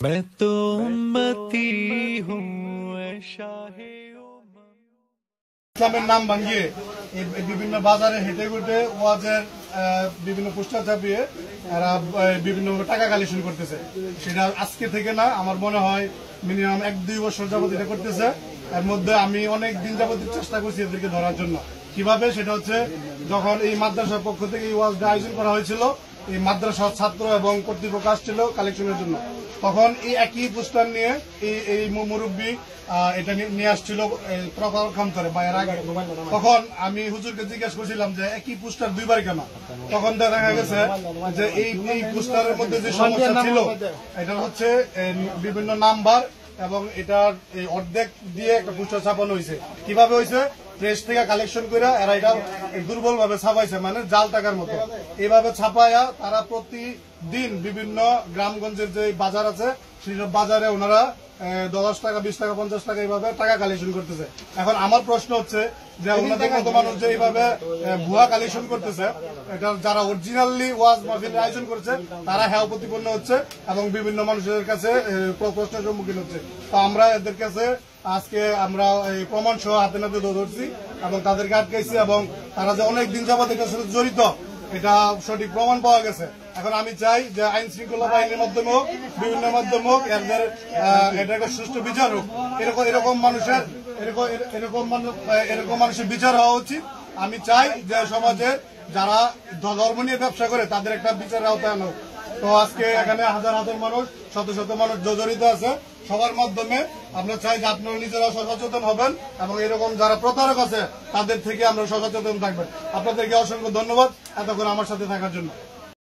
मैं तो उम्मती हूँ ऐ शाहे उम्मत ইসলামের নাম ভাঙিয়ে এই বিভিন্ন বাজারে হেঁটে ঘুটে ওয়াজের আহ, বিভিন্ন পোস্টার ছাপিয়ে এরা আহ, বিভিন্ন টাকা কালেকশন করতেছে সেটা আজকে থেকে না আমার মনে হয় মিনিমাম এক দুই বছর যাবত এটা করতেছে এর মধ্যে আমি অনেক দিন যাবত চেষ্টা করছি এদেরকে ধরার জন্য কিভাবে সেটা হচ্ছে যখন এই মাদ্রাসার পক্ষ থেকে এই ওয়াজটা আয়োজন করা হয়েছিল এই মাদ্রাসার ছাত্র এবং কর্তৃপক্ষ আসছিল কালেকশনের জন্য। তখন এই একই পোস্টার নিয়ে এই এই মুরব্বী এটা নিয়ে- আসছিল প্রপার বা এর আগে। তখন আমি হুজুরকে জিজ্ঞেস করছিলাম যে, একই পোস্টার দুইবার কেন? তখন দেখা গেছে যে এই এই পোস্টারের মধ্যে যে সমস্যা ছিল, এটা হচ্ছে বিভিন্ন নাম্বার এবং এটার অর্ধেক দিয়ে একটা পোস্টার ছাপানো হয়েছে। কীভাবে হয়েছে? প্রেস থেকে কালেকশন করে এরা এটা দুর্বল ভাবে ছাপাইছে মানে জাল টাকার মতো। এভাবে ছাপাইয়া তারা প্রতিদিন বিভিন্ন গ্রামগঞ্জের যে বাজার আছে সেসব বাজারে ওনারা দশ টাকা, বিশ টাকা, পঞ্চাশ টাকা এইভাবে টাকা কালেকশন করতেছে। এখন আমার প্রশ্ন হচ্ছে যে মতো মানুষ যে এইভাবে ভুয়া কালেকশন করতেছে, এটা যারা অরিজিনালি ওয়াজ আয়োজন তারা প্রতিপন্ন হচ্ছে এবং বিভিন্ন কাছে প্রশ্নের সম্মুখীন হচ্ছে। তো আমরা এদের কাছে আজকে আমরা এই প্রমাণ সহ হাতে ধরছি এবং তাদেরকে এবং তারা যে অনেক দিন যাবত সাথে জড়িত, এটা সঠিক প্রমাণ পাওয়া গেছে। এখন আমি চাই যে আইন শৃঙ্খলা বাহিনীর মাধ্যমে হোক বিভিন্ন মাধ্যমে হোক এদের এটা একটা সুষ্ঠু বিচার হোক। এরকম এরকম মানুষের এরকম মানুষ, এরকম মানুষের বিচার হওয়া উচিত। আমি চাই যে সমাজের যারা ধর্ম নিয়ে ব্যবসা করে, তাদের একটা বিচারের আওতায় আনা। তো আজকে এখানে হাজার হাজার মানুষ, শত শত মানুষ জড়িত আছে। সবার মাধ্যমে আমরা চাই যে আপনারা নিজেরা সচেতন হবেন এবং এরকম যারা প্রতারক আছে, তাদের থেকে আমরা সচেতন থাকবেন। আপনাদেরকে অসংখ্য ধন্যবাদ এতক্ষণ আমার সাথে থাকার জন্য।